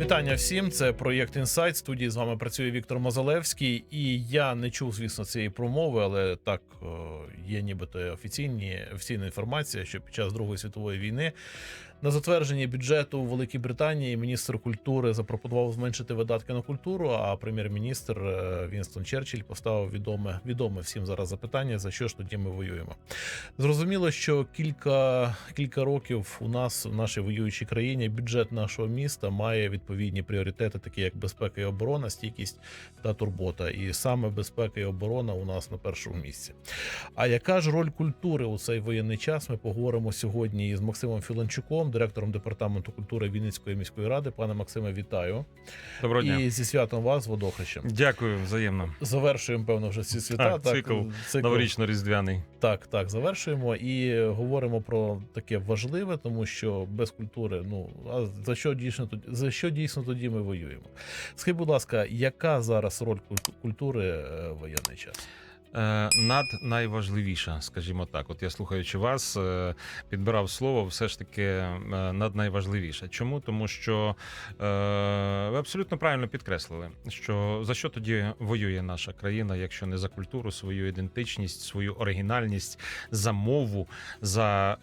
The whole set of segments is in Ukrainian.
Вітання всім. Це проєкт Інсайт. Студії з вами працює Віктор Мозалевський. І я не чув, звісно, цієї промови, але так е, є нібито офіційні офіційна інформація, що під час Другої світової війни на затвердженні бюджету Великій Британії міністр культури запропонував зменшити видатки на культуру. А прем'єр-міністр е, Вінстон Черчилль поставив відоме відоме всім зараз запитання, за що ж тоді ми воюємо. Зрозуміло, що кілька кілька років у нас в нашій воюючій країні бюджет нашого міста має відповідні пріоритети, такі як безпека і оборона, стійкість та турбота. І саме безпека і оборона у нас на першому місці. А яка ж роль культури у цей воєнний час? Ми поговоримо сьогодні із Максимом Філанчуком, директором департаменту культури Вінницької міської ради. Пане Максиме, вітаю Доброго дня. і зі святом вас, водохрещем. Дякую взаємно. Завершуємо певно вже ці свята. Так, цикл Новорічно-різдвяний. Так, так, завершуємо і говоримо про таке важливе, тому що без культури, ну а за що дійсно тоді за що дійсно тоді ми воюємо? Скажіть, будь ласка, яка зараз роль культури е, в воєнний час? Е, над найважливіша, скажімо так. От я слухаючи вас, е, підбирав слово, все ж таки е, над найважливіше. Чому? Тому що ви абсолютно правильно підкреслили, що за що тоді воює наша країна, якщо не за культуру, свою ідентичність, свою оригінальність, за мову, за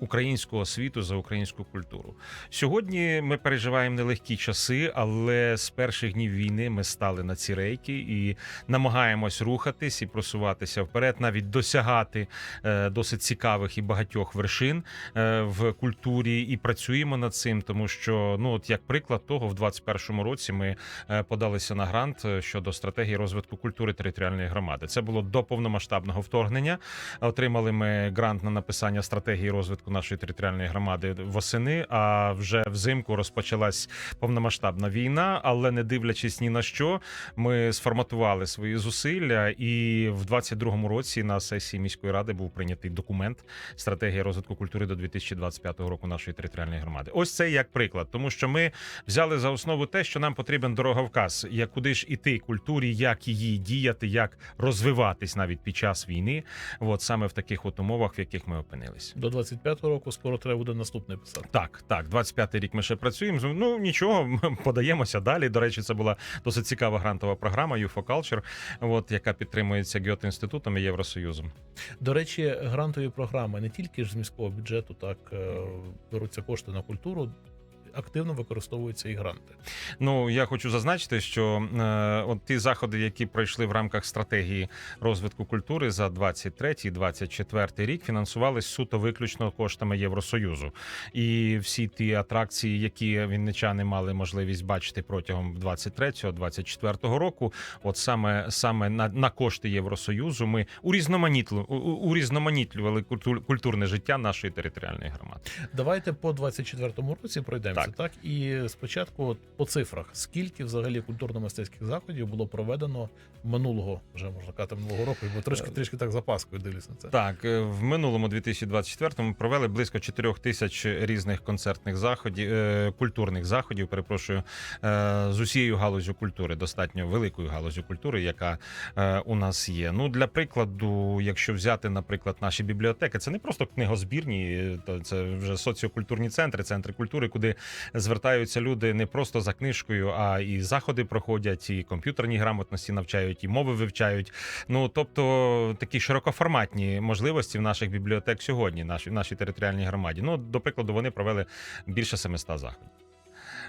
українську освіту, за українську культуру. Сьогодні ми переживаємо нелегкі часи, але з перших днів війни ми стали на ці рейки і намагаємось рухатись і просуватися вперед, навіть досягати е, досить цікавих і багатьох вершин е, в культурі, і працюємо над цим, тому що ну от як приклад того, в 21-му році ми е, подалися на грант щодо стратегії розвитку культури територіальної громади. Це було до повномасштабного вторгнення. Отримали ми грант на написання стратегії розвитку нашої територіальної громади восени. А вже взимку розпочалась повномасштабна війна, але не дивлячись ні на що, ми сформатували свої зусилля, і в 22-му році на сесії міської ради був прийнятий документ стратегія розвитку культури до 2025 року нашої територіальної громади. Ось це як приклад, тому що ми взяли за основу те, що нам потрібен дороговказ, як куди ж іти культурі, як її діяти, як розвиватись навіть під час війни. От саме в таких от умовах, в яких ми опинились. До 25-го року скоро треба буде наступний писати. Так, так, 25-й рік ми ще працюємо. Ну нічого, ми подаємося далі. До речі, це була досить цікава грантова програма UFO Culture, от яка підтримується Гьот інститутом і Євросоюзом. До речі, грантові програми не тільки ж з міського бюджету, так е, беруться кошти на культуру. Активно використовуються і гранти. Ну я хочу зазначити, що е, от ті заходи, які пройшли в рамках стратегії розвитку культури за 23-24 рік, фінансувались суто виключно коштами Євросоюзу. І всі ті атракції, які вінничани мали можливість бачити протягом 23-24 року, от саме саме на, на кошти Євросоюзу, ми урізноманітлю урізноманітлювали культур, культурне життя нашої територіальної громади. Давайте по 24-му році пройдемося. Так. Так. і спочатку от по цифрах, скільки взагалі культурно-мистецьких заходів було проведено минулого, вже можна казати, минулого року, бо трішки трішки так запаскою дивлюсь на це. Так, е, в минулому 2024-му провели близько 4 тисяч різних концертних заходів, е, культурних заходів. Перепрошую е, з усією галузю культури, достатньо великою галузю культури, яка е, у нас є. Ну для прикладу, якщо взяти, наприклад, наші бібліотеки, це не просто книгозбірні, е, це вже соціокультурні центри, центри культури, куди звертаються люди не просто за книжкою, а і заходи проходять, і комп'ютерні грамотності навчають, і мови вивчають. Ну тобто такі широкоформатні можливості в наших бібліотек сьогодні, нашій в нашій територіальній громаді. Ну, до прикладу, вони провели більше 700 заходів.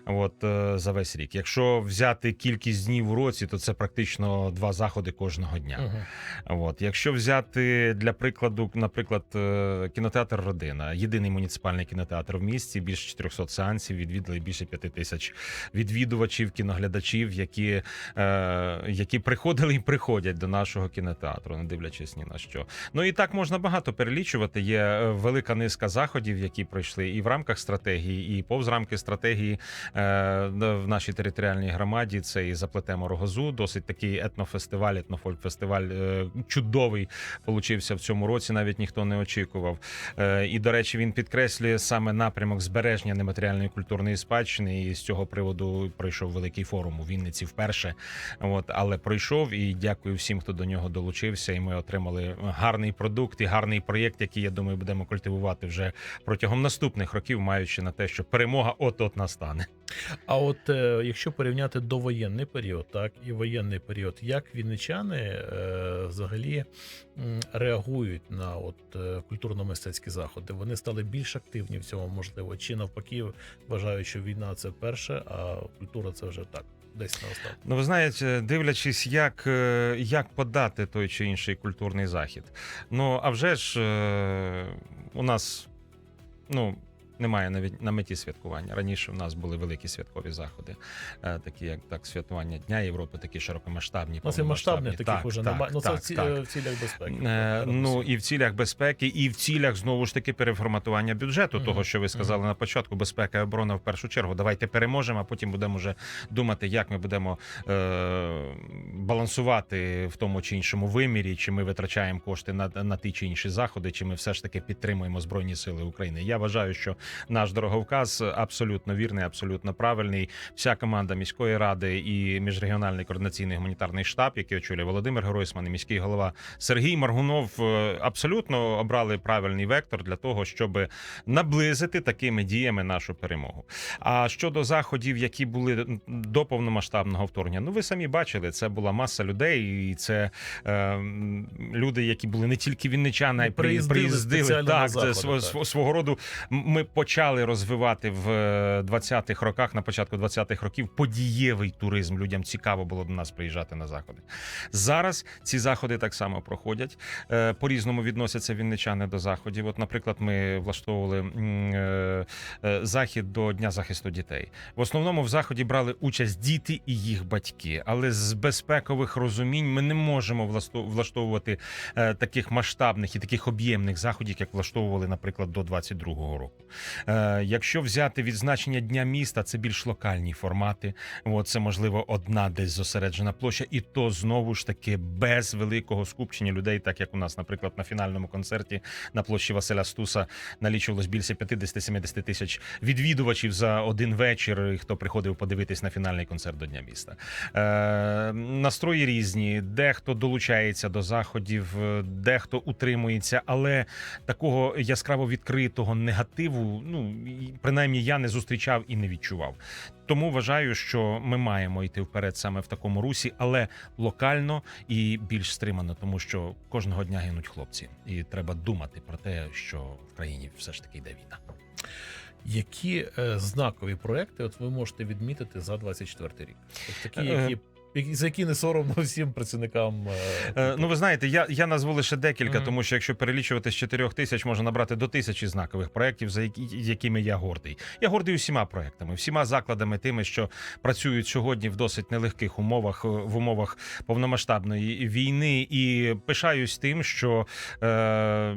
От е, за весь рік. Якщо взяти кількість днів у році, то це практично два заходи кожного дня. Угу. От, якщо взяти для прикладу, наприклад, е, кінотеатр Родина, єдиний муніципальний кінотеатр в місті, більше 400 сеансів, відвідали більше 5 тисяч відвідувачів, кіноглядачів, які, е, які приходили і приходять до нашого кінотеатру, не дивлячись ні на що. Ну і так можна багато перелічувати. Є е, велика низка заходів, які пройшли і в рамках стратегії, і повз рамки стратегії в нашій територіальній громаді. Це і заплетемо рогозу, досить такий етнофестиваль, етнофольк-фестиваль е, чудовий получився в цьому році. Навіть ніхто не очікував. Е, І до речі, він підкреслює саме напрямок збереження нематеріальної культурної спадщини. І з цього приводу пройшов великий форум у Вінниці вперше. От але пройшов і дякую всім, хто до нього долучився. І ми отримали гарний продукт і гарний проєкт, який я думаю, будемо культивувати вже протягом наступних років, маючи на те, що перемога от от настане. А от е, якщо порівняти довоєнний період, так і воєнний період, як вінничани е, взагалі м, реагують на от е, культурно-мистецькі заходи? Вони стали більш активні в цьому, можливо, чи навпаки вважають, що війна це перше, а культура це вже так, десь на останок. Ну, ви знаєте, дивлячись, як, е, як подати той чи інший культурний захід. Ну, а вже ж е, у нас ну, немає навіть на меті святкування. Раніше в нас були великі святкові заходи, е, такі як так, святкування Дня Європи, такі широкомасштабні. І масштабних таких Так, уже немає. Ну це так, в, ці, так. е, в цілях безпеки. Е, Ну і в цілях безпеки, і в цілях знову ж таки переформатування бюджету, Мгм. того що ви сказали на початку, безпека і оборона в першу чергу. Давайте переможемо, а потім будемо вже думати, як ми будемо е, балансувати в тому чи іншому вимірі, чи ми витрачаємо кошти на, на ті чи інші заходи, чи ми все ж таки підтримуємо збройні сили України. Я вважаю, що наш дороговказ абсолютно вірний, абсолютно правильний. Вся команда міської ради і міжрегіональний координаційний гуманітарний штаб, який очолює Володимир Гройсман і міський голова Сергій Маргунов, е, абсолютно обрали правильний вектор для того, щоб наблизити такими діями нашу перемогу. А щодо заходів, які були до повномасштабного вторгнення, ну ви самі бачили, це була маса людей, і це е, люди, які були не тільки вінничани, а й Приїздили приїздили. Так, це заходи, сво- так. свого роду ми почали розвивати в е, 20-х роках, на початку 20-х років, подієвий туризм. Людям цікаво було до нас приїжджати на заходи. Зараз ці заходи так само проходять. Е, По-різному відносяться вінничани до заходів. От, наприклад, ми влаштовували е, е, захід до Дня захисту дітей. В основному в заході брали участь діти і їх батьки, але з безпекових розумінь ми не можемо влаштовувати е, таких масштабних і таких об'ємних заходів, як влаштовували, наприклад, до 22-го року. Е, Якщо взяти відзначення дня міста, це більш локальні формати. От це можливо одна десь зосереджена площа, і то знову ж таки без великого скупчення людей, так як у нас, наприклад, на фінальному концерті на площі Василя Стуса налічувалось більше 50-70 тисяч відвідувачів за один вечір, хто приходив подивитись на фінальний концерт до Дня міста. Е, настрої різні, дехто долучається до заходів, дехто утримується, але такого яскраво відкритого негативу, ну принаймні я не зустрічав і не відчував. Тому вважаю, що ми маємо йти вперед саме в такому русі, але локально і більш стримано, тому що кожного дня гинуть хлопці, і треба думати про те, що в країні все ж таки йде війна. Які е, знакові проекти от ви можете відмітити за 24 рік? От такі, Е, які, які за які не соромно всім працівникам. е, Е, ну, ви знаєте, я, я назву лише декілька, Мгм. тому що якщо перелічувати з чотирьох тисяч, можна набрати до тисячі знакових проєктів, за які, якими я гордий. Я гордий усіма проектами, всіма закладами, тими, що працюють сьогодні в досить нелегких умовах, е, в умовах повномасштабної війни, і пишаюсь тим, що. Е,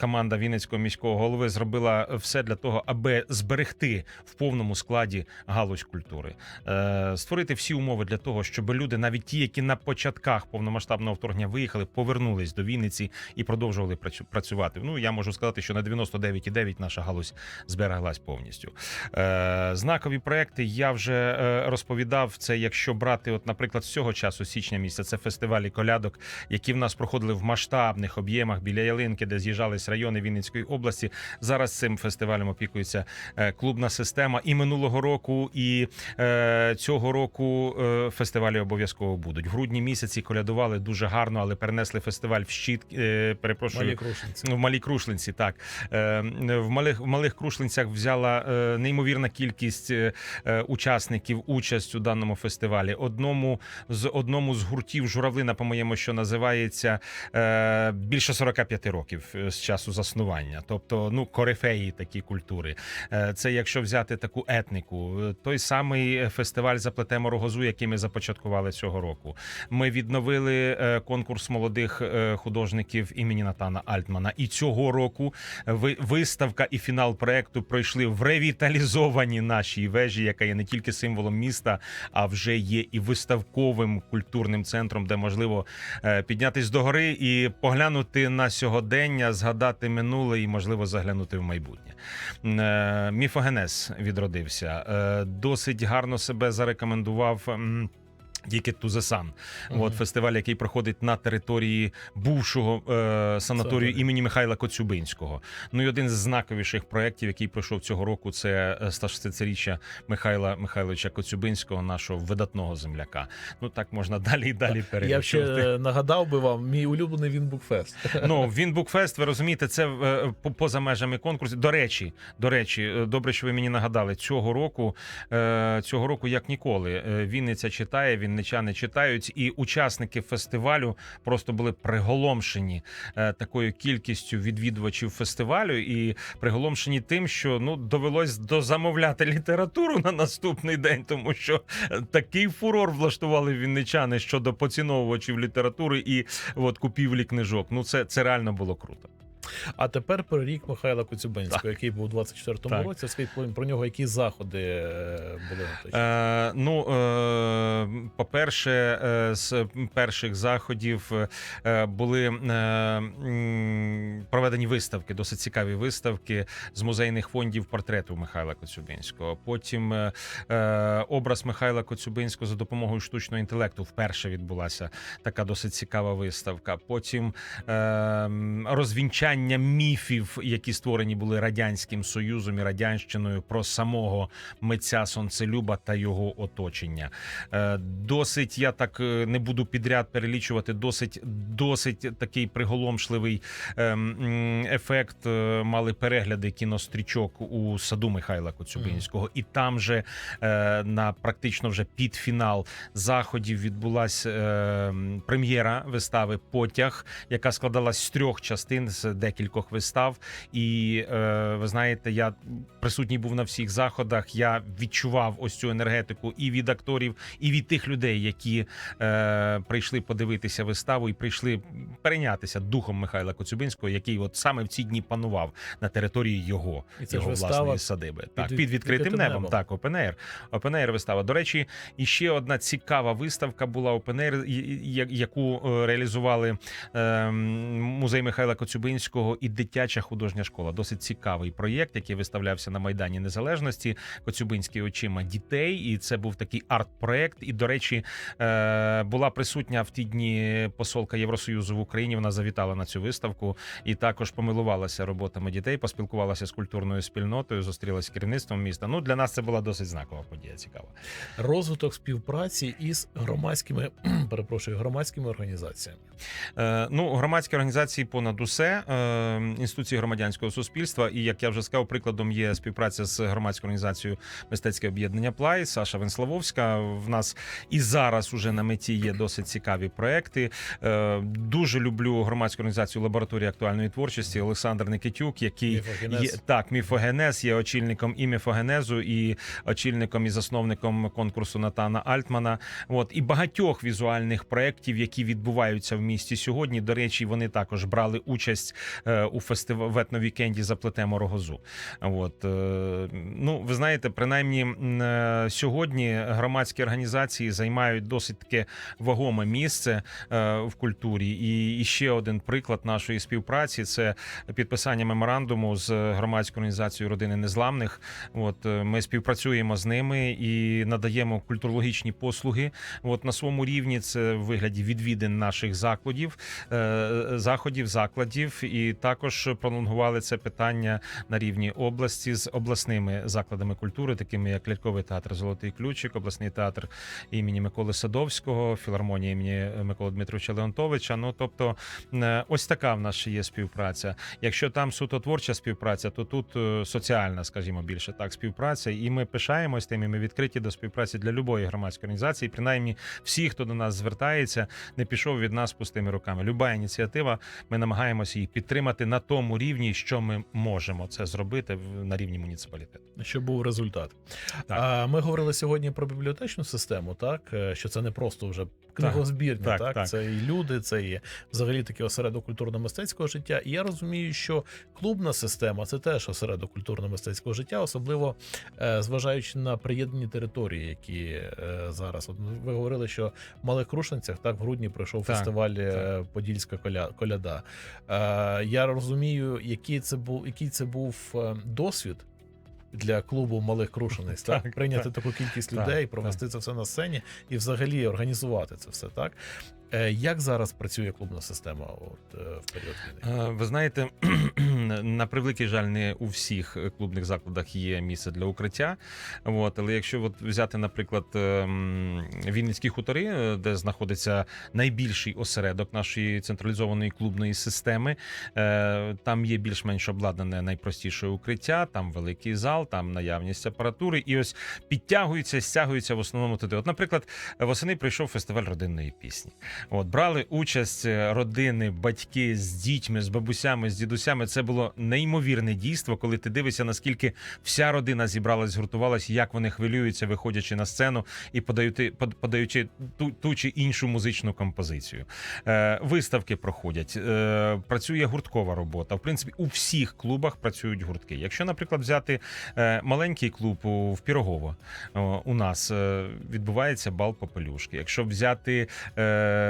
Команда Вінницького міського голови зробила все для того, аби зберегти в повному складі галузь культури, е, створити всі умови для того, щоб люди, навіть ті, які на початках повномасштабного вторгнення виїхали, повернулись до Вінниці і продовжували працю- працювати. Ну я можу сказати, що на 99,9 наша галузь збереглась повністю. Е, знакові проекти я вже е, розповідав. Це якщо брати, от, наприклад, з цього часу, січня місяця, це фестивалі колядок, які в нас проходили в масштабних об'ємах біля ялинки, де з'їжджались райони Вінницької області. Зараз цим фестивалем опікується е, клубна система. І минулого року, і е, цього року е, фестивалі обов'язково будуть. В грудні місяці колядували дуже гарно, але перенесли фестиваль в щит. Е, перепрошую. Малі крушенці. В малій Крушлинці, так в малих в малих Крушлинцях взяла неймовірна кількість учасників участь у даному фестивалі. Одному з одному з гуртів журавлина, по-моєму, що називається більше 45 років з часу заснування. Тобто, ну корифеї такі культури. Е, Це якщо взяти таку етнику, Е, той самий фестиваль заплетемо рогозу, який ми започаткували цього року. Ми відновили е, конкурс молодих художників імені Натана Альтмана. І цього року ви- виставка і фінал проекту пройшли в ревіталізованій нашій вежі, яка є не тільки символом міста, а вже є і виставковим культурним центром, де можливо піднятись до гори і поглянути на сьогодення, згадати минуле і можливо заглянути в майбутнє. Е, Міфогенез відродився. Е, Досить гарно себе зарекомендував. Ticket to the Sun. От фестиваль, який проходить на території бувшого е, санаторію Санаторію. імені Михайла Коцюбинського. Ну і один з знаковіших проєктів, який пройшов цього року, це 160-річчя Михайла Михайловича Коцюбинського, нашого видатного земляка. Ну так можна далі і далі Я ще нагадав би вам, мій улюблений Вінбукфест. Ну, він Букфест, ви розумієте, це е, поза межами конкурсу. До речі, до речі, е, добре, що ви мені нагадали. Цього року, е, цього року, як ніколи, е, Вінниця читає, вінничани читають, і учасники фестивалю просто були приголомшені е, такою кількістю відвідувачів фестивалю, і приголомшені тим, що ну довелось дозамовляти літературу на наступний день, тому що е, такий фурор влаштували вінничани щодо поціновувачів літератури і от купівлі книжок. Ну це, це реально було круто. А тепер про рік Михайла Коцюбинського, який був у 24-му Так. році. Скажіть про- нього, які заходи е, були? Е, ну, е, по-перше, е, з перших заходів е, були проведені виставки, досить цікаві виставки з музейних фондів портрету Михайла Коцюбинського. Потім е, образ Михайла Коцюбинського за допомогою штучного інтелекту вперше відбулася така досить цікава виставка. Потім е, м, розвінчання міфів, які створені були радянським союзом і радянщиною про самого митця Сонцелюба та його оточення. Е, Досить я так е, не буду підряд перелічувати. Досить, досить такий приголомшливий ем, ефект е, мали перегляди кінострічок у саду Михайла Коцюбинського, і там же на практично вже під фінал заходів відбулася е, прем'єра вистави Потяг, яка складалась з трьох частин з декількох вистав. І е, ви знаєте, я присутній був на всіх заходах. Я відчував ось цю енергетику і від акторів, і від тих людей, які е, прийшли подивитися виставу і прийшли перейнятися духом Михайла Коцюбинського, який от саме в ці дні панував на території його, І це його власної садиби. Так, під відкритим відкритим небом. небом. Так. Open Air вистава. До речі, і ще одна цікава виставка була і- яку е, реалізували е, музей Михайла Коцюбинського і дитяча художня школа. Досить цікавий проєкт, який виставлявся на Майдані Незалежності. Коцюбинський очима дітей. І це був такий арт-проєкт. І, до речі, е, була присутня в ті дні посолка Євросоюзу в Україні. Вона завітала на цю виставку і також помилувалася роботами дітей, поспілкувалася з культурною спільнотою, зустрілася з керівництвом міста. Ну для нас це була досить знакова подія. Цікава. Розвиток співпраці із громадськими перепрошую громадськими організаціями. Е, ну, громадські організації понад усе е, інституції громадянського суспільства. І як я вже сказав, прикладом є співпраця з громадською організацією мистецьке об'єднання Плай Саша Венславовська. В нас і зараз уже на меті є досить цікаві проекти. Е, дуже люблю громадську організацію лабораторії актуальної творчості Олександр Никитюк, який Міфогенез. Є, так, міфогенез є очільником і міфогенезу, і очільником і засновником конкурсу Натана Альтмана. От і багатьох візуальних проєктів, які відбуваються в місті сьогодні. До речі, вони також брали участь у фестивалі в етновікенді «Заплетемо рогозу. От е, ну ви знаєте, принаймні е, сьогодні громадські організації займають досить таке вагоме місце е, в культурі. І, ще один приклад нашої співпраці це підписання меморандуму з громадською організацією родини незламних. От е, ми співпрацюємо з ними і надаємо культурологічні послуги. От на своєму рівні це в вигляді відвідин наших закладів, е, заходів, закладів, і також пролонгували це питання на рівні області з обласними закладами культури, такими як Ляльковий театр Золотий ключик, обласний театр імені Миколи Садовського, філармонія імені Миколи Дмитровича Леонтовича. Ну тобто, ось така в нас є співпраця. Якщо там суто творча співпраця, то тут е, соціальна, скажімо, більше так, співпраця. І ми пишаємось тим, і ми відкриті до співпраці для любої громадської організації. Принаймні, всі, хто до нас звертається, не пішов від нас пустими руками. Люба ініціатива, ми намагаємося її підтримати на тому рівні, що ми можемо це зробити на рівні муніципалітету. Щоб був результат. Так. А ми говорили сьогодні про бібліотечну систему, так е, що це не просто вже книгозбірня, так, так, так. це і люди, це і взагалі такий осередок культурно-мистецького життя. І я розумію, що клубна система це теж осередок культурно-мистецького життя, особливо е, зважаючи на приєднані території, які е, зараз. От ви говорили, що в Малих Крушенцях так в грудні пройшов Так, фестиваль е, Подільська коля, коляда. Я розумію, який це був, який це був досвід для клубу малих крушениць. Так, Так, прийняти так. таку кількість Так, людей, провести це все на сцені і взагалі організувати це все так. Е, Як зараз працює клубна система от, е, в період війни? Е, Ви знаєте, на превеликий жаль, не у всіх клубних закладах є місце для укриття. От, але якщо от взяти, наприклад, ем, Вінницькі хутори, де знаходиться найбільший осередок нашої централізованої клубної системи, там є більш-менш обладнане найпростіше укриття, там великий зал, там наявність апаратури, і ось підтягуються, стягуються в основному туди. От, наприклад, восени прийшов фестиваль родинної пісні. От брали участь е, родини, батьки з дітьми, з бабусями, з дідусями. Це було неймовірне дійство, коли ти дивишся, наскільки вся родина зібралась, згуртувалась, як вони хвилюються, виходячи на сцену і подаючи, под- подаючи ту, ту чи іншу музичну композицію. Е, виставки проходять, е, працює гурткова робота. В принципі, у всіх клубах працюють гуртки. Якщо, наприклад, взяти е, маленький клуб у- в Пірогово, о, у нас е, відбувається бал попелюшки. Якщо взяти е,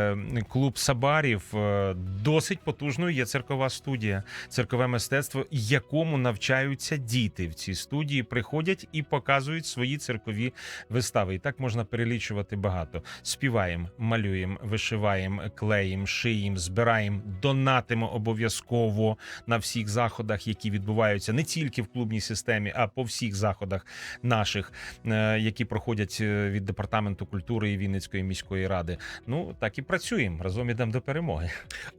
клуб Сабарів, е, досить потужною є циркова студія, циркове мистецтво, якому навчаються діти в цій студії, приходять і показують свої циркові вистави. І так можна перелічувати багато. Співаємо, малюємо, вишиваємо, клеїмо, шиємо, збираємо, донатимо обов'язково на всіх заходах, які відбуваються не тільки в клубній системі, а по всіх заходах наших, е, які проходять е, від департаменту культури і Вінницької міської ради. Ну так і працюємо разом ідемо до перемоги.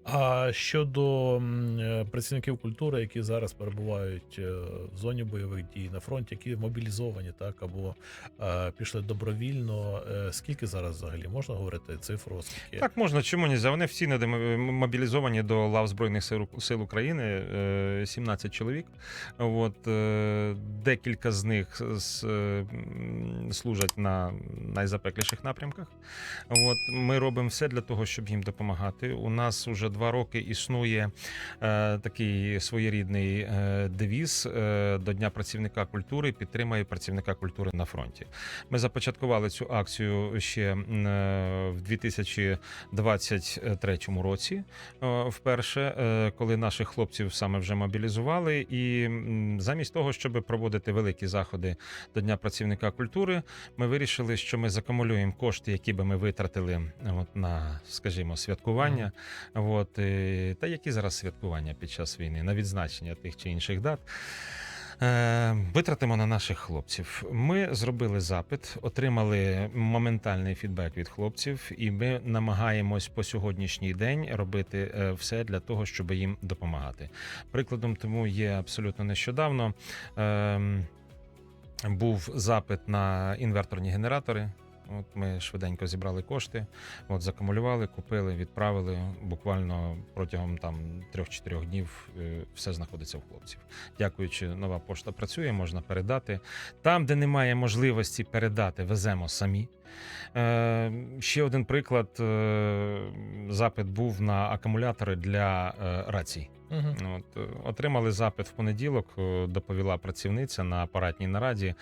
А щодо е, працівників культури, які зараз перебувають е, в зоні бойових дій на фронті, які мобілізовані, так або е, пішли добровільно, скільки зараз взагалі можна говорити цифру? Скільки Так можна, чому не Вони всі мобілізовані до лав Збройних сил, України, е, 17 чоловік. От, декілька з них служать на найзапекліших напрямках. От, ми робимо все для того, щоб їм допомагати. У нас вже два роки існує е, такий своєрідний е, девіз е, до Дня працівника культури підтримає працівника культури на фронті. Ми започаткували цю акцію ще е, в 2023 році. е, Вперше, е, коли наших хлопців саме вже мобілізували, і м, замість того, щоб проводити великі заходи до Дня працівника культури, ми вирішили, що ми закумулюємо кошти, які би ми витратили от, на, скажімо, святкування. От, е, та які зараз святкування під час війни на відзначення тих чи інших дат. Е, Витратимо на наших хлопців. Ми зробили запит, отримали моментальний фідбек від хлопців, і ми намагаємось по сьогоднішній день робити е, все для того, щоб їм допомагати. Прикладом тому є абсолютно нещодавно. ем, Був запит на інверторні генератори. От ми швиденько зібрали кошти, от закумулювали, купили, відправили. Буквально протягом там 3-4 днів е, все знаходиться в хлопців. Дякуючи, нова пошта працює, можна передати. Там, де немає можливості передати, веземо самі. Е, ще один приклад: е, запит був на акумулятори для е, рацій. Мгм. От, отримали запит в понеділок. Доповіла працівниця на апаратній нараді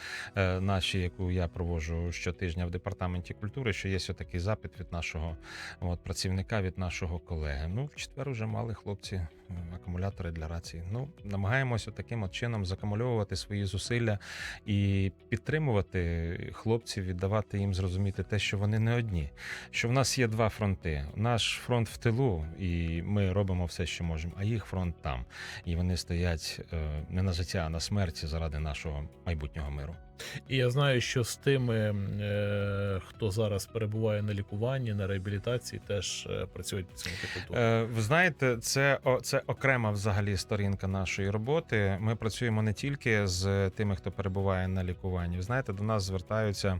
нашій, яку я проводжу щотижня в департаменті культури. Що є такий запит від нашого от, працівника, від нашого колеги. Ну, в четвер вже мали хлопці акумулятори для рації. Ну, намагаємося таким от чином закумульовувати свої зусилля і підтримувати хлопців, віддавати їм зрозуміти те, що вони не одні. Що в нас є два фронти: наш фронт в тилу, і ми робимо все, що можемо, а їх фронт там. І вони стоять е, не на життя, а на смерті заради нашого майбутнього миру. І я знаю, що з тими, е, хто зараз перебуває на лікуванні, на реабілітації, теж е, працюють працівники культури. Е, ви знаєте, це, це окрема взагалі сторінка нашої роботи. Ми працюємо не тільки з тими, хто перебуває на лікуванні. Ви знаєте, до нас звертаються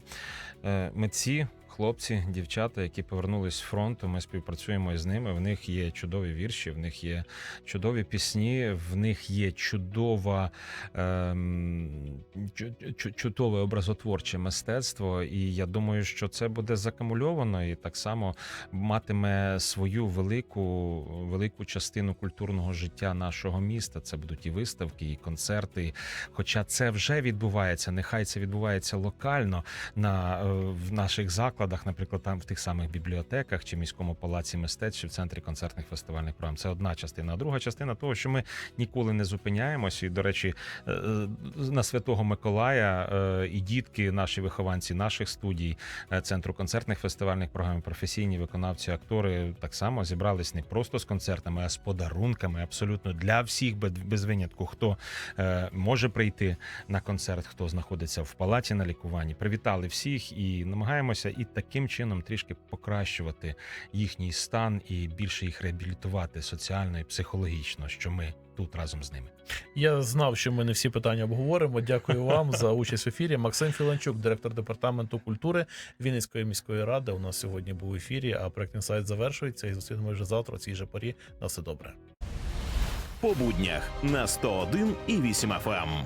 митці. Хлопці, дівчата, які повернулись з фронту, ми співпрацюємо із ними. В них є чудові вірші, в них є чудові пісні, в них є чудова, ем, чу- чу- чудове образотворче мистецтво. І я думаю, що це буде закамульовано і так само матиме свою велику, велику частину культурного життя нашого міста. Це будуть і виставки, і концерти. Хоча це вже відбувається, нехай це відбувається локально на е, в наших закладах. Закладах, наприклад, там в тих самих бібліотеках чи міському палаці мистецтв, чи в центрі концертних фестивальних програм. Це одна частина. А друга частина того, що ми ніколи не зупиняємося. І, до речі, е, на Святого Миколая е, і дітки, наші вихованці наших студій, е, центру концертних фестивальних програм, професійні виконавці, актори так само зібрались не просто з концертами, а з подарунками абсолютно для всіх без- винятку, хто може прийти на концерт, хто знаходиться в палаті на лікуванні. Привітали всіх і намагаємося і таким чином трішки покращувати їхній стан і більше їх реабілітувати соціально і психологічно, що ми тут разом з ними. Я знав, що ми не всі питання обговоримо. Дякую вам за участь в ефірі. Максим Філанчук, директор департаменту культури Вінницької міської ради. У нас сьогодні був в ефірі. А проект інсайт завершується і зустрінемося вже завтра. в цій же порі. На все добре. по буднях на 101 і 8 FM.